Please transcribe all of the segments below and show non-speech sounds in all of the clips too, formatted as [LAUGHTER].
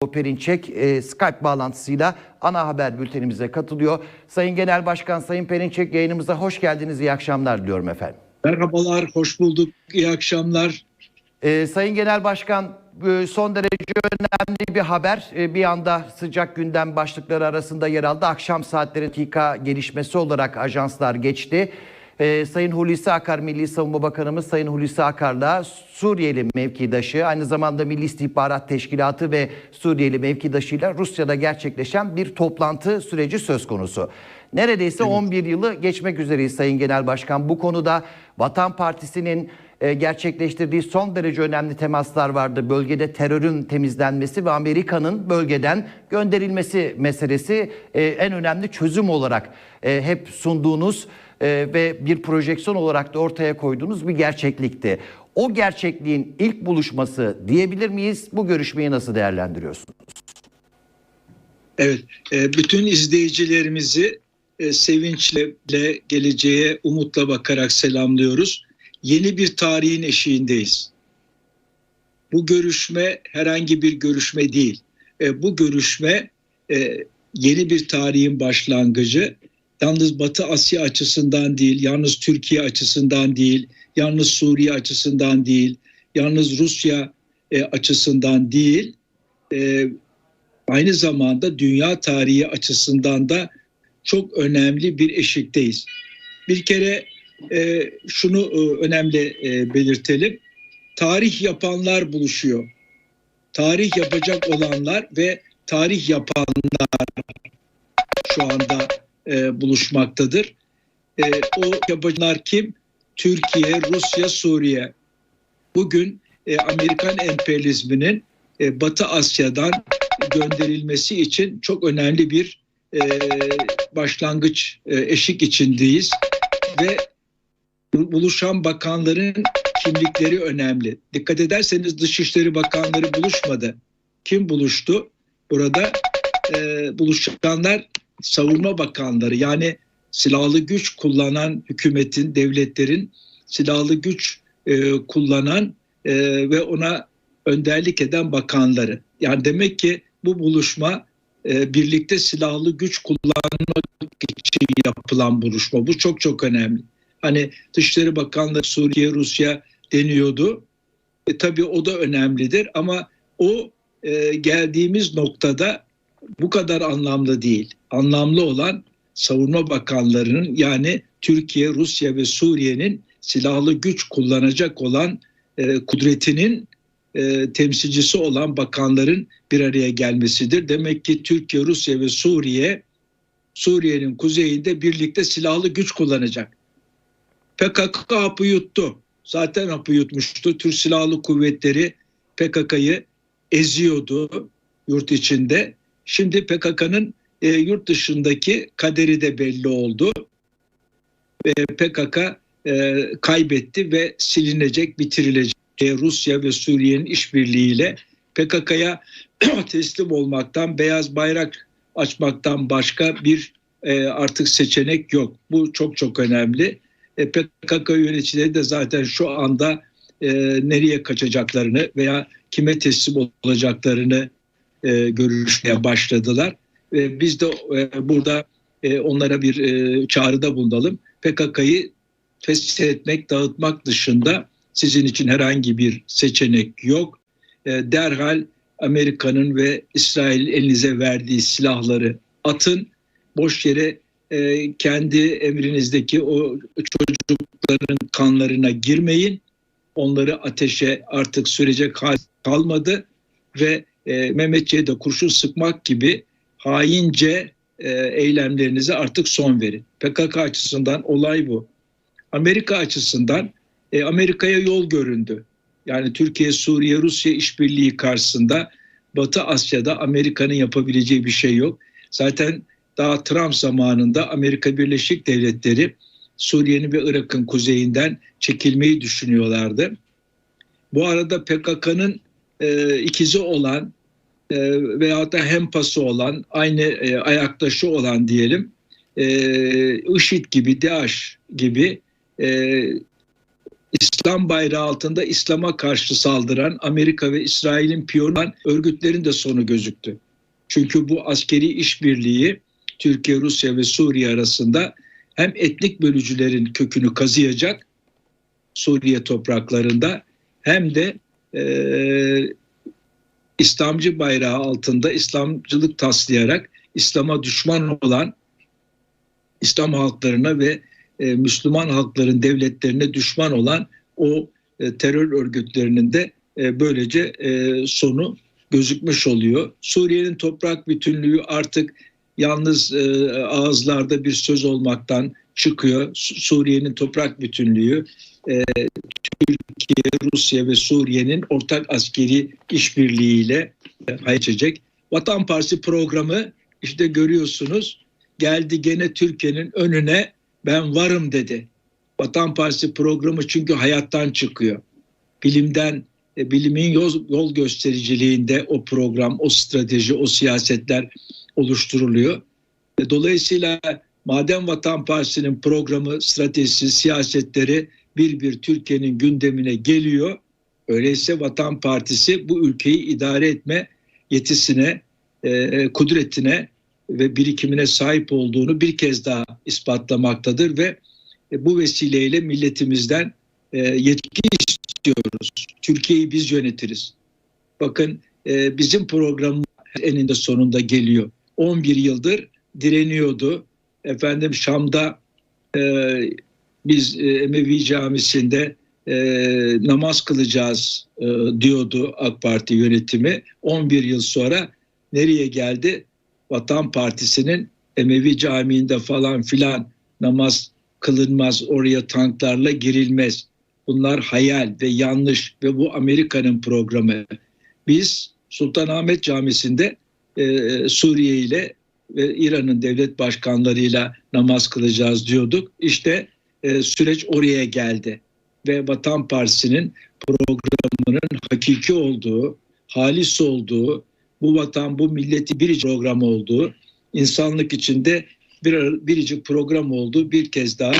Perinçek e, Skype bağlantısıyla ana haber bültenimize katılıyor. Sayın Genel Başkan, Sayın Perinçek yayınımıza hoş geldiniz. İyi akşamlar diliyorum efendim. Merhabalar, hoş bulduk. İyi akşamlar. E, Sayın Genel Başkan e, son derece önemli bir haber. E, bir anda sıcak gündem başlıkları arasında yer aldı. Akşam saatleri TİKA gelişmesi olarak ajanslar geçti. Ee, Sayın Hulusi Akar Milli Savunma Bakanımız Sayın Hulusi Akar'la Suriyeli mevkidaşı aynı zamanda Milli İstihbarat Teşkilatı ve Suriyeli mevkidaşıyla Rusya'da gerçekleşen bir toplantı süreci söz konusu. Neredeyse 11 yılı geçmek üzereyiz Sayın Genel Başkan. Bu konuda Vatan Partisi'nin e, gerçekleştirdiği son derece önemli temaslar vardı. Bölgede terörün temizlenmesi ve Amerika'nın bölgeden gönderilmesi meselesi e, en önemli çözüm olarak e, hep sunduğunuz e, ve bir projeksiyon olarak da ortaya koyduğunuz bir gerçeklikti. O gerçekliğin ilk buluşması diyebilir miyiz? Bu görüşmeyi nasıl değerlendiriyorsunuz? Evet, e, bütün izleyicilerimizi e, sevinçle geleceğe umutla bakarak selamlıyoruz. Yeni bir tarihin eşiğindeyiz. Bu görüşme herhangi bir görüşme değil. E, bu görüşme yeni bir tarihin başlangıcı. Yalnız Batı Asya açısından değil, yalnız Türkiye açısından değil, yalnız Suriye açısından değil, yalnız Rusya açısından değil, aynı zamanda dünya tarihi açısından da çok önemli bir eşikteyiz. Bir kere e, şunu e, önemli e, belirtelim. Tarih yapanlar buluşuyor. Tarih yapacak olanlar ve tarih yapanlar şu anda e, buluşmaktadır. E, o yapacaklar kim? Türkiye, Rusya, Suriye. Bugün e, Amerikan emperyalizminin e, Batı Asya'dan gönderilmesi için çok önemli bir e, başlangıç e, eşik içindeyiz ve buluşan bakanların kimlikleri önemli. Dikkat ederseniz Dışişleri Bakanları buluşmadı. Kim buluştu? Burada e, buluşanlar savunma bakanları yani silahlı güç kullanan hükümetin, devletlerin silahlı güç e, kullanan e, ve ona önderlik eden bakanları. Yani demek ki bu buluşma e, birlikte silahlı güç kullanmak için yapılan buluşma. Bu çok çok önemli. Hani Dışişleri Bakanlığı Suriye, Rusya deniyordu. E, tabii o da önemlidir ama o e, geldiğimiz noktada bu kadar anlamlı değil. Anlamlı olan savunma bakanlarının yani Türkiye, Rusya ve Suriye'nin silahlı güç kullanacak olan e, kudretinin e, temsilcisi olan bakanların bir araya gelmesidir. Demek ki Türkiye, Rusya ve Suriye Suriye'nin kuzeyinde birlikte silahlı güç kullanacak. PKK hapı yuttu. Zaten hapı yutmuştu. Türk Silahlı Kuvvetleri PKK'yı eziyordu yurt içinde. Şimdi PKK'nın e, yurt dışındaki kaderi de belli oldu. E, PKK e, kaybetti ve silinecek, bitirilecek. Rusya ve Suriye'nin işbirliğiyle PKK'ya [CLEARS THROAT] teslim olmaktan, beyaz bayrak açmaktan başka bir e, artık seçenek yok. Bu çok çok önemli. E, PKK yöneticileri de zaten şu anda e, nereye kaçacaklarını veya kime teslim olacaklarını e, görüşmeye başladılar. E, biz de e, burada e, onlara bir e, çağrıda bulunalım. PKK'yı feshetmek, dağıtmak dışında sizin için herhangi bir seçenek yok. E, derhal Amerika'nın ve İsrail elinize verdiği silahları atın. Boş yere e, kendi emrinizdeki o çocukların kanlarına girmeyin. Onları ateşe artık sürecek hal kalmadı ve e, Mehmetçiğe de kurşun sıkmak gibi haince e, eylemlerinize artık son verin. PKK açısından olay bu. Amerika açısından e, Amerika'ya yol göründü. Yani Türkiye, Suriye, Rusya işbirliği karşısında Batı Asya'da Amerika'nın yapabileceği bir şey yok. Zaten daha Trump zamanında Amerika Birleşik Devletleri Suriye'nin ve Irak'ın kuzeyinden çekilmeyi düşünüyorlardı. Bu arada PKK'nın e, ikizi olan e, veyahut da hempası olan, aynı e, ayaktaşı olan diyelim, e, IŞİD gibi, DAEŞ gibi e, İslam bayrağı altında İslam'a karşı saldıran Amerika ve İsrail'in piyonu örgütlerin de sonu gözüktü. Çünkü bu askeri işbirliği Türkiye, Rusya ve Suriye arasında hem etnik bölücülerin kökünü kazıyacak Suriye topraklarında hem de e, İslamcı bayrağı altında İslamcılık taslayarak İslam'a düşman olan İslam halklarına ve e, Müslüman halkların devletlerine düşman olan o e, terör örgütlerinin de e, böylece e, sonu gözükmüş oluyor. Suriye'nin toprak bütünlüğü artık yalnız e, ağızlarda bir söz olmaktan çıkıyor. Su- Suriye'nin toprak bütünlüğü e, Türkiye, Rusya ve Suriye'nin ortak askeri işbirliğiyle hayçecek. Vatan Partisi programı işte görüyorsunuz geldi gene Türkiye'nin önüne ben varım dedi. Vatan Partisi programı çünkü hayattan çıkıyor. Bilimden, e, bilimin yol, yol göstericiliğinde o program, o strateji, o siyasetler oluşturuluyor. E, Dolayısıyla madem Vatan Partisi'nin programı, stratejisi, siyasetleri bir bir Türkiye'nin gündemine geliyor, öyleyse Vatan Partisi bu ülkeyi idare etme yetisine, e, kudretine ve birikimine sahip olduğunu bir kez daha ispatlamaktadır ve e, bu vesileyle milletimizden e, yetki istiyoruz. Türkiye'yi biz yönetiriz. Bakın e, bizim programımız eninde sonunda geliyor. 11 yıldır direniyordu. Efendim Şam'da e, biz e, Emevi Camisi'nde e, namaz kılacağız e, diyordu AK Parti yönetimi. 11 yıl sonra nereye geldi? Vatan Partisi'nin Emevi Camii'nde falan filan namaz kılınmaz, oraya tanklarla girilmez. Bunlar hayal ve yanlış ve bu Amerika'nın programı. Biz Sultanahmet Camisi'nde e, Suriye ile ve İran'ın devlet başkanlarıyla namaz kılacağız diyorduk. İşte e, süreç oraya geldi ve Vatan Partisi'nin programının hakiki olduğu, halis olduğu, bu vatan, bu milleti biricik program olduğu, insanlık içinde bir biricik program olduğu bir kez daha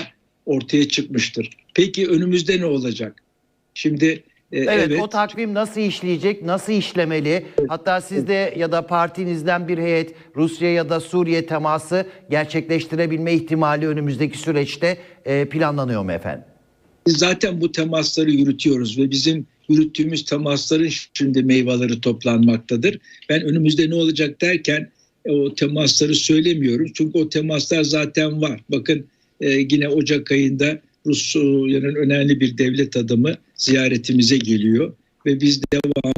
ortaya çıkmıştır. Peki önümüzde ne olacak? Şimdi Evet, evet, o takvim nasıl işleyecek, nasıl işlemeli? Hatta sizde ya da partinizden bir heyet Rusya ya da Suriye teması gerçekleştirebilme ihtimali önümüzdeki süreçte e, planlanıyor mu efendim? Biz zaten bu temasları yürütüyoruz ve bizim yürüttüğümüz temasların şimdi meyveleri toplanmaktadır. Ben önümüzde ne olacak derken e, o temasları söylemiyorum. Çünkü o temaslar zaten var. Bakın e, yine Ocak ayında Rusya'nın önemli bir devlet adamı ziyaretimize geliyor ve biz devamlı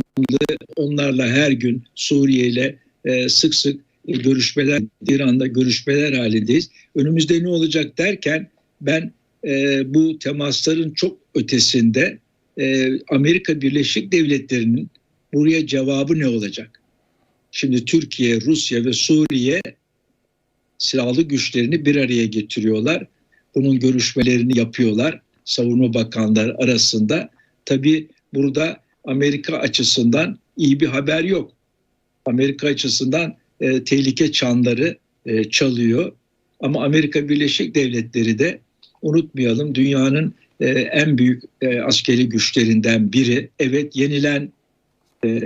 onlarla her gün Suriye ile e, sık sık görüşmeler, İran'da görüşmeler halindeyiz. Önümüzde ne olacak derken ben e, bu temasların çok ötesinde e, Amerika Birleşik Devletleri'nin buraya cevabı ne olacak? Şimdi Türkiye, Rusya ve Suriye silahlı güçlerini bir araya getiriyorlar. Bunun görüşmelerini yapıyorlar savunma bakanları arasında. Tabi burada Amerika açısından iyi bir haber yok. Amerika açısından e, tehlike çanları e, çalıyor. Ama Amerika Birleşik Devletleri de unutmayalım dünyanın e, en büyük e, askeri güçlerinden biri. Evet yenilen e,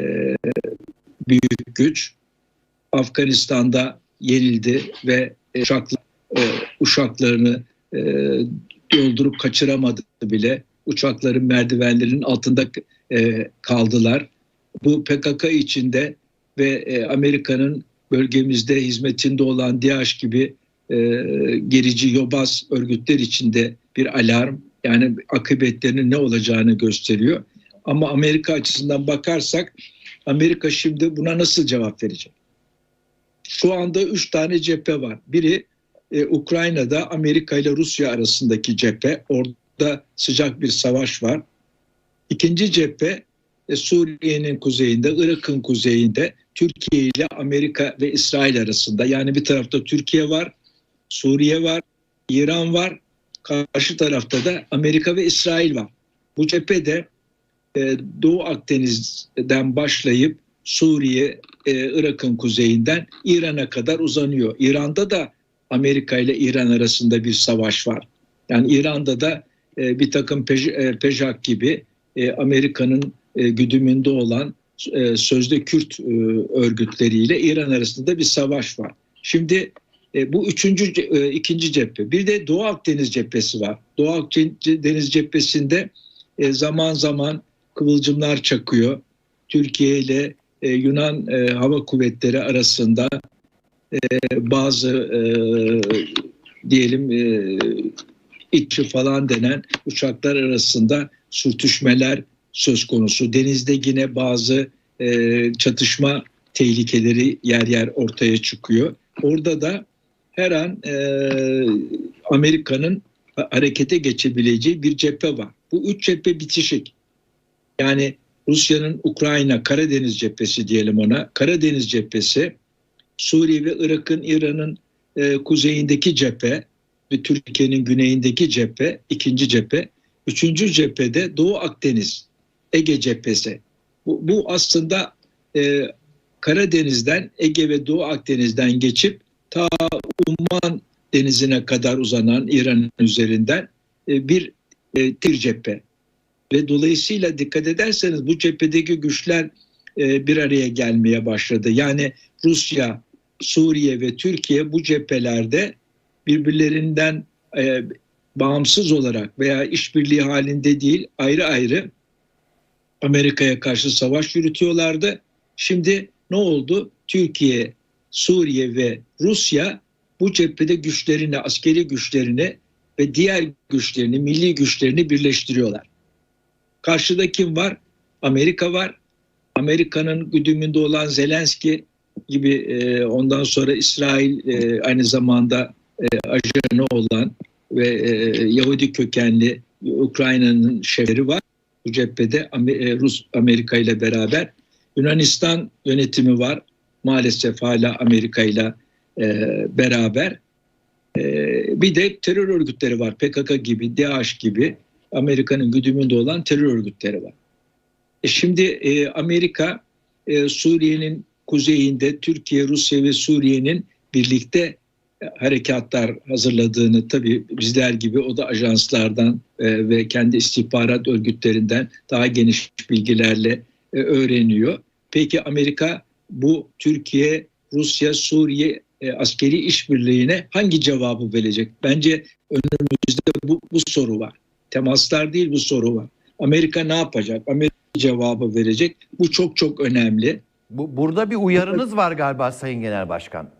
büyük güç Afganistan'da yenildi ve e, uçakla, e, e, yoldurup kaçıramadı bile. Uçakların merdivenlerinin altında e, kaldılar. Bu PKK içinde ve e, Amerika'nın bölgemizde hizmetinde olan DAEŞ gibi e, gerici yobaz örgütler içinde bir alarm yani akıbetlerinin ne olacağını gösteriyor. Ama Amerika açısından bakarsak Amerika şimdi buna nasıl cevap verecek? Şu anda üç tane cephe var. Biri e, Ukrayna'da Amerika ile Rusya arasındaki cephe. Orada sıcak bir savaş var. İkinci cephe e, Suriye'nin kuzeyinde, Irak'ın kuzeyinde Türkiye ile Amerika ve İsrail arasında. Yani bir tarafta Türkiye var, Suriye var, İran var. Karşı tarafta da Amerika ve İsrail var. Bu cephede e, Doğu Akdeniz'den başlayıp Suriye, e, Irak'ın kuzeyinden İran'a kadar uzanıyor. İran'da da Amerika ile İran arasında bir savaş var. Yani İran'da da e, bir takım Pej, e, PEJAK gibi e, Amerika'nın e, güdümünde olan e, sözde Kürt e, örgütleriyle İran arasında bir savaş var. Şimdi e, bu üçüncü, e, ikinci cephe. Bir de Doğu Akdeniz cephesi var. Doğu Akdeniz cephesinde e, zaman zaman kıvılcımlar çakıyor. Türkiye ile e, Yunan e, Hava Kuvvetleri arasında e, bazı e, diyelim e, İTÇİ falan denen uçaklar arasında sürtüşmeler söz konusu. Denizde yine bazı e, çatışma tehlikeleri yer yer ortaya çıkıyor. Orada da her an e, Amerika'nın ha- harekete geçebileceği bir cephe var. Bu üç cephe bitişik. Yani Rusya'nın Ukrayna Karadeniz cephesi diyelim ona. Karadeniz cephesi, Suriye ve Irak'ın İran'ın e, kuzeyindeki cephe ve Türkiye'nin güneyindeki cephe, ikinci cephe. Üçüncü cephede Doğu Akdeniz, Ege cephesi. Bu, bu aslında e, Karadeniz'den, Ege ve Doğu Akdeniz'den geçip ta Umman denizine kadar uzanan İran'ın üzerinden e, bir e, tir cephe. Ve dolayısıyla dikkat ederseniz bu cephedeki güçler e, bir araya gelmeye başladı. Yani Rusya, Suriye ve Türkiye bu cephelerde birbirlerinden e, bağımsız olarak veya işbirliği halinde değil ayrı ayrı Amerika'ya karşı savaş yürütüyorlardı. Şimdi ne oldu? Türkiye, Suriye ve Rusya bu cephede güçlerini, askeri güçlerini ve diğer güçlerini, milli güçlerini birleştiriyorlar. Karşıda kim var? Amerika var. Amerika'nın güdümünde olan Zelenski gibi e, ondan sonra İsrail e, aynı zamanda e, ajanı olan ve e, Yahudi kökenli Ukrayna'nın şehri var. Bu cephede e, Rus Amerika ile beraber Yunanistan yönetimi var. Maalesef hala Amerika ile e, beraber. E, bir de terör örgütleri var. PKK gibi, DAEŞ gibi Amerika'nın güdümünde olan terör örgütleri var. E şimdi e, Amerika e, Suriye'nin kuzeyinde Türkiye, Rusya ve Suriye'nin birlikte e, harekatlar hazırladığını tabii bizler gibi o da ajanslardan e, ve kendi istihbarat örgütlerinden daha geniş bilgilerle e, öğreniyor. Peki Amerika bu Türkiye, Rusya, Suriye askeri işbirliğine hangi cevabı verecek? Bence önümüzde bu, bu soru var. Temaslar değil bu soru var. Amerika ne yapacak? Amerika cevabı verecek. Bu çok çok önemli. Bu, burada bir uyarınız var galiba Sayın Genel Başkan.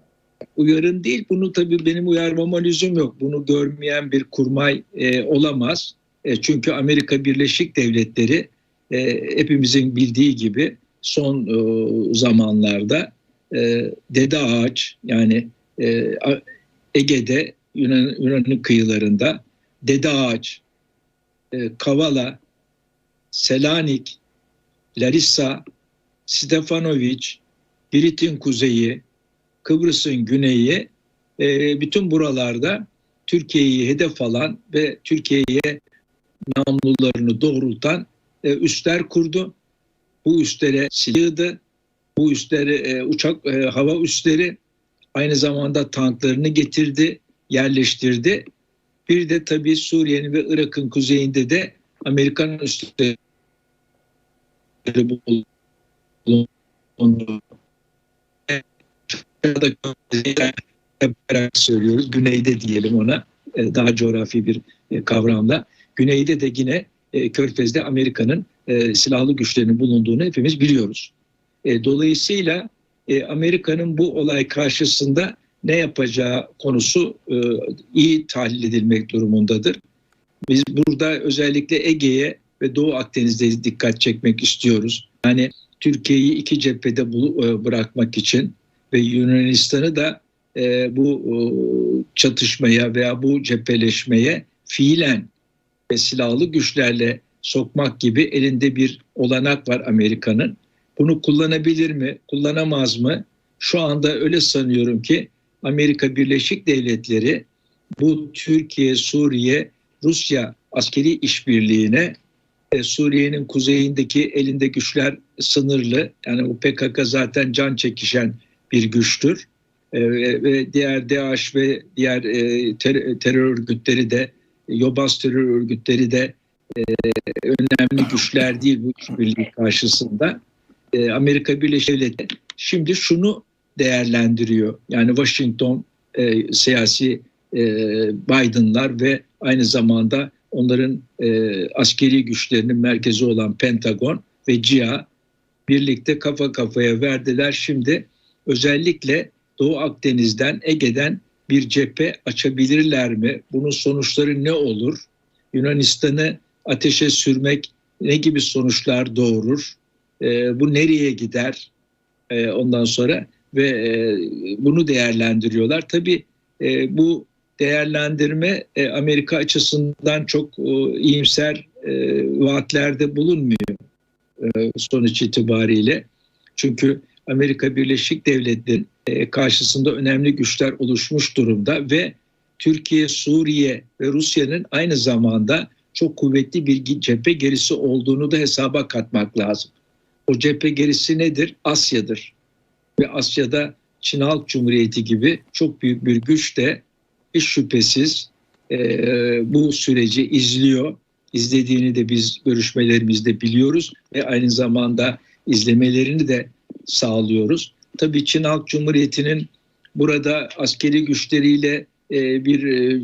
Uyarın değil. Bunu tabii benim uyarmama lüzum yok. Bunu görmeyen bir kurmay e, olamaz. E, çünkü Amerika Birleşik Devletleri e, hepimizin bildiği gibi son e, zamanlarda e, Dede Ağaç yani e, Ege'de Yunan, Yunan'ın kıyılarında Dede Ağaç, e, Kavala, Selanik, Larissa, Stefanovic, Girit'in kuzeyi, Kıbrıs'ın güneyi e, bütün buralarda Türkiye'yi hedef alan ve Türkiye'ye namlularını doğrultan e, üsler kurdu. Bu üstlere silahdı. Bu üsleri e, uçak e, hava üsleri aynı zamanda tanklarını getirdi, yerleştirdi. Bir de tabii Suriye'nin ve Irak'ın kuzeyinde de Amerikan üsleri bulundu. Da beraber söylüyoruz. Güneyde diyelim ona e, daha coğrafi bir e, kavramla. Güneyde de yine e, Körfez'de Amerika'nın silahlı güçlerinin bulunduğunu hepimiz biliyoruz. Dolayısıyla Amerika'nın bu olay karşısında ne yapacağı konusu iyi tahlil edilmek durumundadır. Biz burada özellikle Ege'ye ve Doğu Akdeniz'de dikkat çekmek istiyoruz. Yani Türkiye'yi iki cephede e, bırakmak için ve Yunanistan'ı da e, bu e, çatışmaya veya bu cepheleşmeye fiilen ve silahlı güçlerle sokmak gibi elinde bir olanak var Amerika'nın. Bunu kullanabilir mi, kullanamaz mı? Şu anda öyle sanıyorum ki Amerika Birleşik Devletleri bu Türkiye, Suriye, Rusya askeri işbirliğine e, Suriye'nin kuzeyindeki elinde güçler sınırlı. Yani bu PKK zaten can çekişen bir güçtür. E, ve diğer DAEŞ ve diğer e, ter- terör örgütleri de yobaz terör örgütleri de önemli güçler değil bu işbirliği karşısında. E, Amerika Birleşik Devletleri şimdi şunu değerlendiriyor. Yani Washington siyasi Biden'lar ve aynı zamanda onların e, askeri güçlerinin merkezi olan Pentagon ve CIA birlikte kafa kafaya verdiler. Şimdi özellikle Doğu Akdeniz'den, Ege'den bir cephe açabilirler mi? Bunun sonuçları ne olur? Yunanistan'ı ateşe sürmek ne gibi sonuçlar doğurur? E, bu nereye gider? E, ondan sonra ve e, bunu değerlendiriyorlar. Tabii e, bu değerlendirme e, Amerika açısından çok e, iyimser e, vaatlerde bulunmuyor e, sonuç itibariyle. Çünkü Amerika Birleşik Devletleri e, karşısında önemli güçler oluşmuş durumda ve Türkiye, Suriye ve Rusya'nın aynı zamanda çok kuvvetli bir cephe gerisi olduğunu da hesaba katmak lazım. O cephe gerisi nedir? Asya'dır. Ve Asya'da Çin Halk Cumhuriyeti gibi çok büyük bir güç de hiç şüphesiz e, bu süreci izliyor. İzlediğini de biz görüşmelerimizde biliyoruz ve aynı zamanda izlemelerini de sağlıyoruz. Tabii Çin Halk Cumhuriyeti'nin burada askeri güçleriyle e, bir e,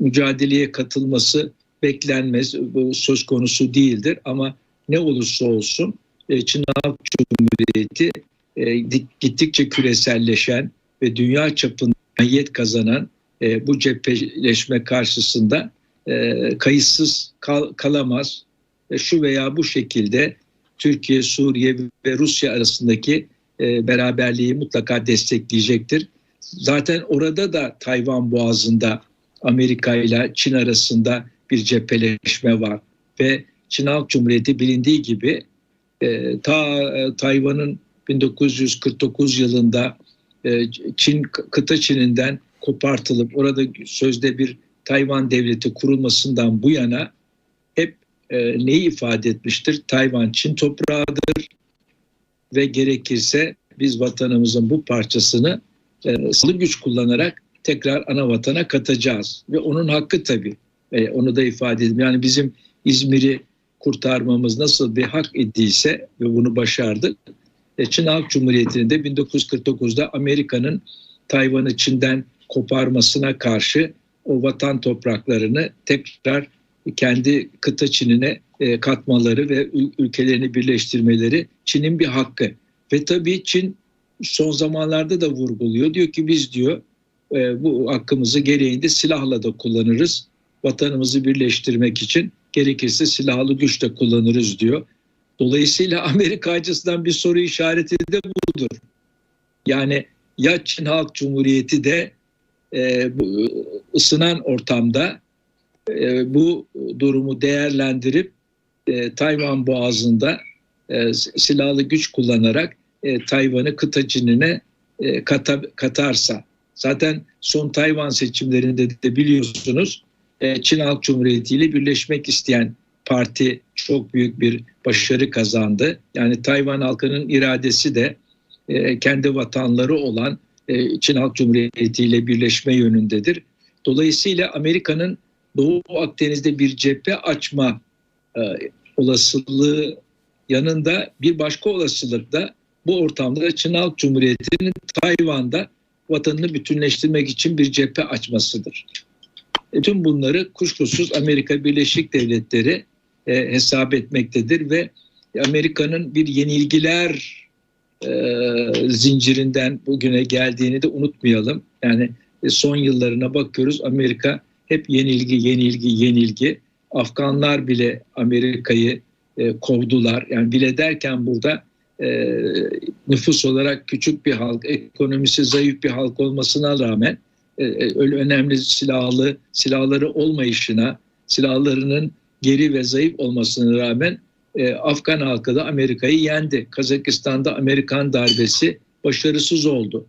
mücadeleye katılması beklenmez. Bu söz konusu değildir ama ne olursa olsun e, Çin Halk Cumhuriyeti e, gittikçe küreselleşen ve dünya çapında mahiyet kazanan e, bu cepheleşme karşısında e, kayıtsız kal, kalamaz. Şu veya bu şekilde Türkiye, Suriye ve Rusya arasındaki e, beraberliği mutlaka destekleyecektir. Zaten orada da Tayvan Boğazı'nda Amerika ile Çin arasında bir cepheleşme var ve Çin Halk Cumhuriyeti bilindiği gibi e, ta Tayvan'ın 1949 yılında Çin kıta Çin'inden kopartılıp orada sözde bir Tayvan devleti kurulmasından bu yana hep e, neyi ifade etmiştir? Tayvan Çin toprağıdır ve gerekirse biz vatanımızın bu parçasını e, sılı güç kullanarak tekrar ana vatana katacağız. Ve onun hakkı tabii. E, onu da ifade edeyim. Yani bizim İzmir'i kurtarmamız nasıl bir hak idiyse ve bunu başardık. E, Çin Halk Cumhuriyeti'nin de 1949'da Amerika'nın Tayvan'ı Çin'den koparmasına karşı o vatan topraklarını tekrar kendi kıta Çin'ine e, katmaları ve ülkelerini birleştirmeleri Çin'in bir hakkı. Ve tabii Çin son zamanlarda da vurguluyor. Diyor ki biz diyor e, bu hakkımızı gereğinde silahla da kullanırız. Vatanımızı birleştirmek için gerekirse silahlı güç de kullanırız diyor. Dolayısıyla [LAUGHS] Amerika açısından bir soru işareti de budur. Yani ya Çin Halk Cumhuriyeti de e, bu, ısınan ortamda e, bu durumu değerlendirip e, Tayvan Boğazı'nda e, silahlı güç kullanarak e, Tayvan'ı kıta Çin'ine e, kata, katarsa zaten son Tayvan seçimlerinde de biliyorsunuz e, Çin Halk Cumhuriyeti ile birleşmek isteyen parti çok büyük bir başarı kazandı. Yani Tayvan halkının iradesi de e, kendi vatanları olan Çin Halk Cumhuriyeti ile birleşme yönündedir. Dolayısıyla Amerika'nın Doğu Akdeniz'de bir cephe açma e, olasılığı yanında bir başka olasılık da bu ortamda Çin Halk Cumhuriyeti'nin Tayvan'da vatanını bütünleştirmek için bir cephe açmasıdır. E, tüm bunları kuşkusuz Amerika Birleşik Devletleri e, hesap etmektedir ve Amerika'nın bir yenilgiler e, zincirinden bugüne geldiğini de unutmayalım. Yani e, son yıllarına bakıyoruz Amerika hep yenilgi, yenilgi, yenilgi. Afganlar bile Amerika'yı e, kovdular. Yani bile derken burada e, nüfus olarak küçük bir halk, ekonomisi zayıf bir halk olmasına rağmen e, e öyle önemli silahlı silahları olmayışına, silahlarının geri ve zayıf olmasına rağmen e, Afgan halkı da Amerika'yı yendi. Kazakistan'da Amerikan darbesi başarısız oldu.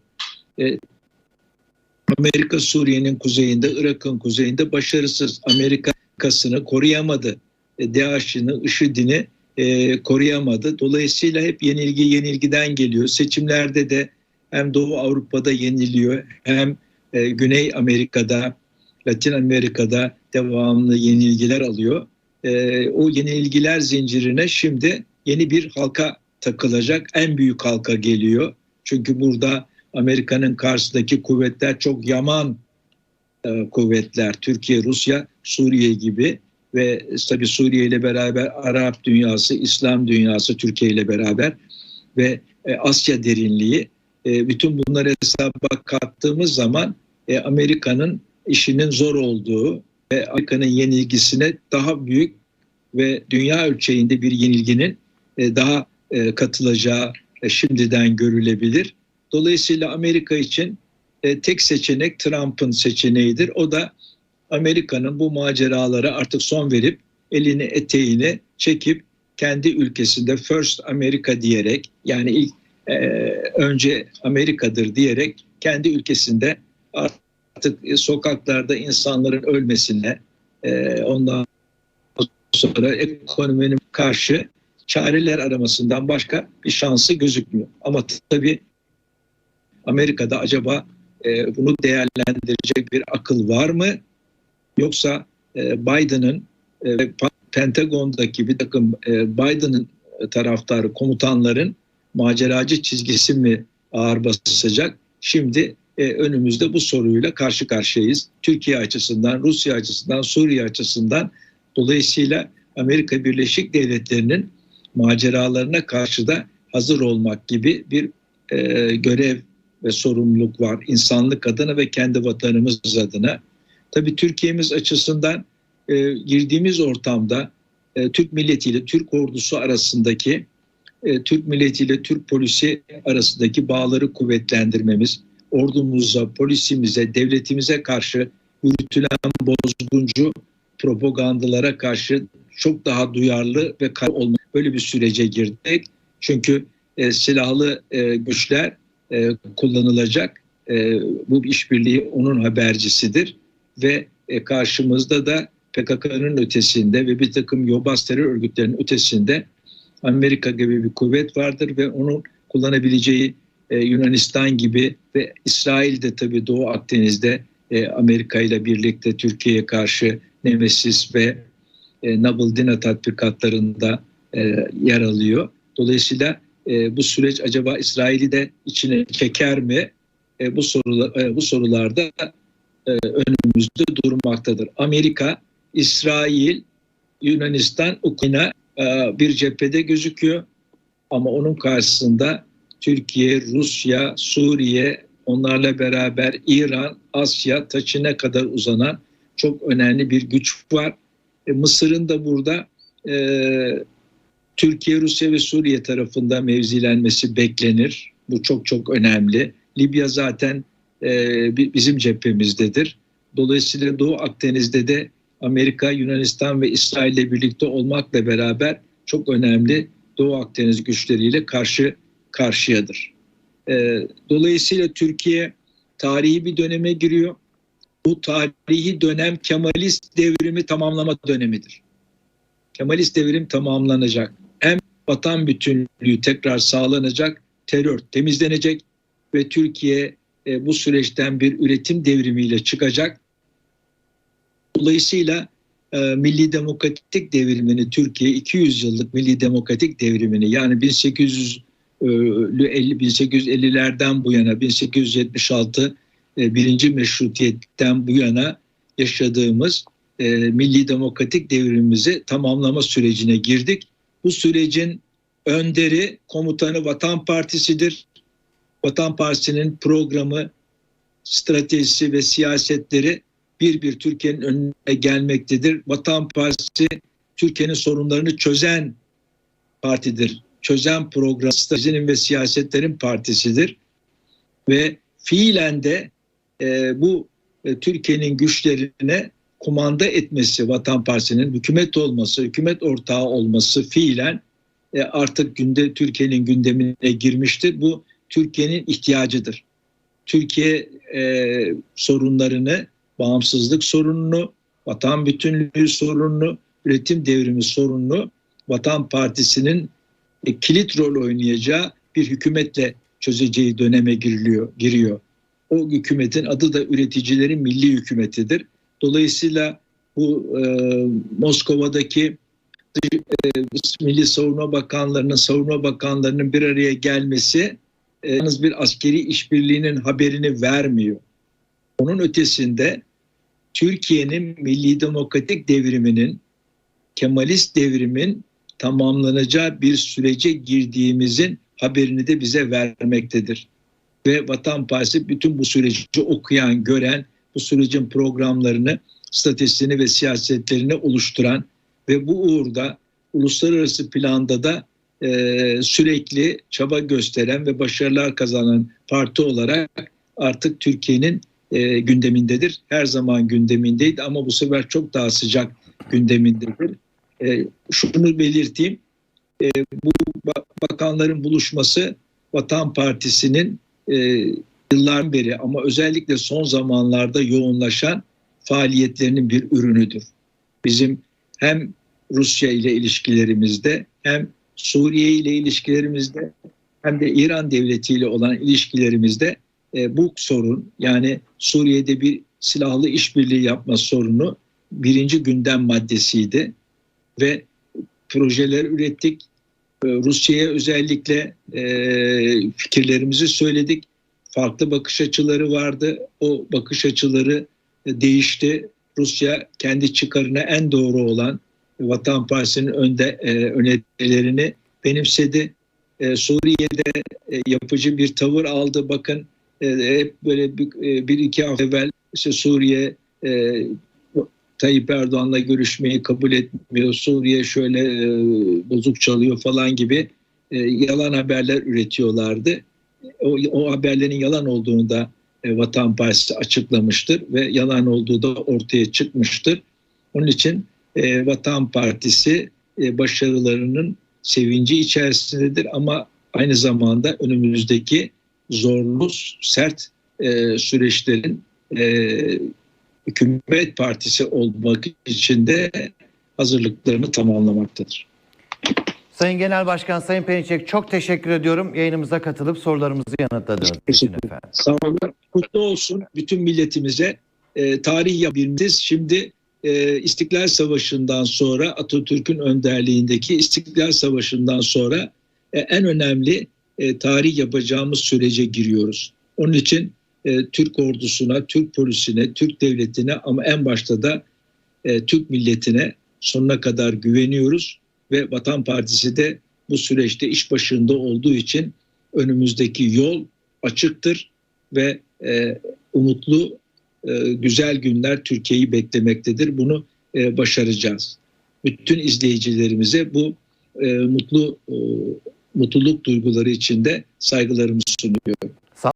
E, Amerika Suriye'nin kuzeyinde, Irak'ın kuzeyinde başarısız. Amerika'sını koruyamadı. E, DAEŞ'ini, IŞİD'ini e, koruyamadı. Dolayısıyla hep yenilgi yenilgiden geliyor. Seçimlerde de hem Doğu Avrupa'da yeniliyor hem e, Güney Amerika'da Latin Amerika'da devamlı yenilgiler alıyor. E, o yenilgiler zincirine şimdi yeni bir halka takılacak. En büyük halka geliyor. Çünkü burada Amerika'nın karşısındaki kuvvetler çok yaman e, kuvvetler. Türkiye, Rusya, Suriye gibi ve tabii Suriye ile beraber Arap dünyası, İslam dünyası Türkiye ile beraber ve e, Asya derinliği e, bütün bunları hesaba kattığımız zaman e, Amerika'nın işinin zor olduğu ve Amerika'nın yenilgisine daha büyük ve dünya ölçeğinde bir yenilginin e, daha e, katılacağı e, şimdiden görülebilir. Dolayısıyla Amerika için tek seçenek Trump'ın seçeneğidir. O da Amerika'nın bu maceralara artık son verip elini eteğini çekip kendi ülkesinde First America diyerek yani ilk önce Amerika'dır diyerek kendi ülkesinde artık sokaklarda insanların ölmesine e, ondan sonra ekonominin karşı çareler aramasından başka bir şansı gözükmüyor. Ama tabii Amerika'da acaba e, bunu değerlendirecek bir akıl var mı? Yoksa e, Biden'ın e, ve Pentagon'daki bir takım e, Biden'ın taraftarı komutanların maceracı çizgisi mi ağır basacak? Şimdi e, önümüzde bu soruyla karşı karşıyayız. Türkiye açısından, Rusya açısından, Suriye açısından dolayısıyla Amerika Birleşik Devletleri'nin maceralarına karşı da hazır olmak gibi bir e, görev ve sorumluluk var insanlık adına ve kendi vatanımız adına. Tabii Türkiye'miz açısından e, girdiğimiz ortamda e, Türk milletiyle Türk ordusu arasındaki e, Türk milletiyle Türk polisi arasındaki bağları kuvvetlendirmemiz, ordumuza, polisimize, devletimize karşı yürütülen bozguncu propagandalara karşı çok daha duyarlı ve kararlı olma böyle bir sürece girdik. Çünkü e, silahlı e, güçler e, kullanılacak. E, bu işbirliği onun habercisidir ve e, karşımızda da PKK'nın ötesinde ve bir takım yobaz terör örgütlerinin ötesinde Amerika gibi bir kuvvet vardır ve onun kullanabileceği e, Yunanistan gibi ve İsrail de tabii Doğu Akdeniz'de e, Amerika ile birlikte Türkiye'ye karşı Nemesis ve e, Naval Dina tatbikatlarında e, yer alıyor. Dolayısıyla bu süreç acaba İsrail'i de içine çeker mi? Bu sorular bu sorularda önümüzde durmaktadır. Amerika, İsrail, Yunanistan, Ukrayna bir cephede gözüküyor ama onun karşısında Türkiye, Rusya, Suriye, onlarla beraber İran, Asya, taçına kadar uzanan çok önemli bir güç var. E, Mısır'ın da burada e, Türkiye, Rusya ve Suriye tarafında mevzilenmesi beklenir. Bu çok çok önemli. Libya zaten e, bizim cephemizdedir. Dolayısıyla Doğu Akdeniz'de de Amerika, Yunanistan ve İsrail ile birlikte olmakla beraber çok önemli Doğu Akdeniz güçleriyle karşı karşıyadır. E, dolayısıyla Türkiye tarihi bir döneme giriyor. Bu tarihi dönem Kemalist devrimi tamamlama dönemidir. Kemalist devrim tamamlanacak. Hem vatan bütünlüğü tekrar sağlanacak, terör temizlenecek ve Türkiye e, bu süreçten bir üretim devrimiyle çıkacak. Dolayısıyla e, milli demokratik devrimini Türkiye 200 yıllık milli demokratik devrimini yani 1800 1850'lerden bu yana 1876 e, birinci meşrutiyetten bu yana yaşadığımız e, milli demokratik devrimimizi tamamlama sürecine girdik. Bu sürecin önderi komutanı Vatan Partisi'dir. Vatan Partisi'nin programı, stratejisi ve siyasetleri bir bir Türkiye'nin önüne gelmektedir. Vatan Partisi Türkiye'nin sorunlarını çözen partidir. Çözen program, stratejinin ve siyasetlerin partisidir. Ve fiilen de e, bu e, Türkiye'nin güçlerine kumanda etmesi Vatan Partisi'nin hükümet olması, hükümet ortağı olması fiilen e, artık günde Türkiye'nin gündemine girmiştir. Bu Türkiye'nin ihtiyacıdır. Türkiye e, sorunlarını, bağımsızlık sorununu, vatan bütünlüğü sorununu, üretim devrimi sorununu Vatan Partisi'nin e, kilit rol oynayacağı bir hükümetle çözeceği döneme giriliyor, giriyor. O hükümetin adı da üreticilerin milli hükümetidir. Dolayısıyla bu e, Moskova'daki e, Milli Savunma Bakanlarının, Savunma Bakanlarının bir araya gelmesi e, yalnız bir askeri işbirliğinin haberini vermiyor. Onun ötesinde Türkiye'nin milli demokratik devriminin, Kemalist devrimin tamamlanacağı bir sürece girdiğimizin haberini de bize vermektedir. Ve Vatan Partisi bütün bu süreci okuyan, gören, bu sürecin programlarını, stratejisini ve siyasetlerini oluşturan ve bu uğurda uluslararası planda da e, sürekli çaba gösteren ve başarılar kazanan parti olarak artık Türkiye'nin e, gündemindedir. Her zaman gündemindeydi ama bu sefer çok daha sıcak gündemindedir. E, şunu belirteyim, e, bu ba- bakanların buluşması Vatan Partisi'nin e, yıllar beri ama özellikle son zamanlarda yoğunlaşan faaliyetlerinin bir ürünüdür. Bizim hem Rusya ile ilişkilerimizde hem Suriye ile ilişkilerimizde hem de İran devleti ile olan ilişkilerimizde e, bu sorun yani Suriye'de bir silahlı işbirliği yapma sorunu birinci gündem maddesiydi ve projeler ürettik. E, Rusya'ya özellikle e, fikirlerimizi söyledik. Farklı bakış açıları vardı. O bakış açıları e, değişti. Rusya kendi çıkarına en doğru olan Vatan Partisi'nin önde e, önerilerini benimsedi. Suriye'de yapıcı bir tavır aldı. Bakın hep böyle bir, iki hafta evvel işte Suriye Tayyip Erdoğan'la görüşmeyi kabul etmiyor. Suriye şöyle e, bozuk çalıyor falan gibi e, yalan haberler üretiyorlardı. O, o haberlerin yalan olduğunu da e, Vatan Partisi açıklamıştır ve yalan olduğu da ortaya çıkmıştır. Onun için e, Vatan Partisi e, başarılarının sevinci içerisindedir ama aynı zamanda önümüzdeki zorlu, sert e, süreçlerin e, hükümet partisi olmak için de hazırlıklarını tamamlamaktadır. Sayın Genel Başkan, Sayın Perinçek çok teşekkür ediyorum. Yayınımıza katılıp sorularımızı yanıtladığınız için efendim. Sağ olun. Kutlu olsun bütün milletimize. E, tarih yapabilmemiz şimdi e, İstiklal Savaşı'ndan sonra Atatürk'ün önderliğindeki İstiklal Savaşı'ndan sonra e, en önemli e, tarih yapacağımız sürece giriyoruz. Onun için e, Türk ordusuna, Türk polisine, Türk devletine ama en başta da e, Türk milletine sonuna kadar güveniyoruz ve Vatan Partisi de bu süreçte iş başında olduğu için önümüzdeki yol açıktır ve e, umutlu e, güzel günler Türkiye'yi beklemektedir. Bunu e, başaracağız. Bütün izleyicilerimize bu e, mutlu e, mutluluk duyguları içinde saygılarımı sunuyorum.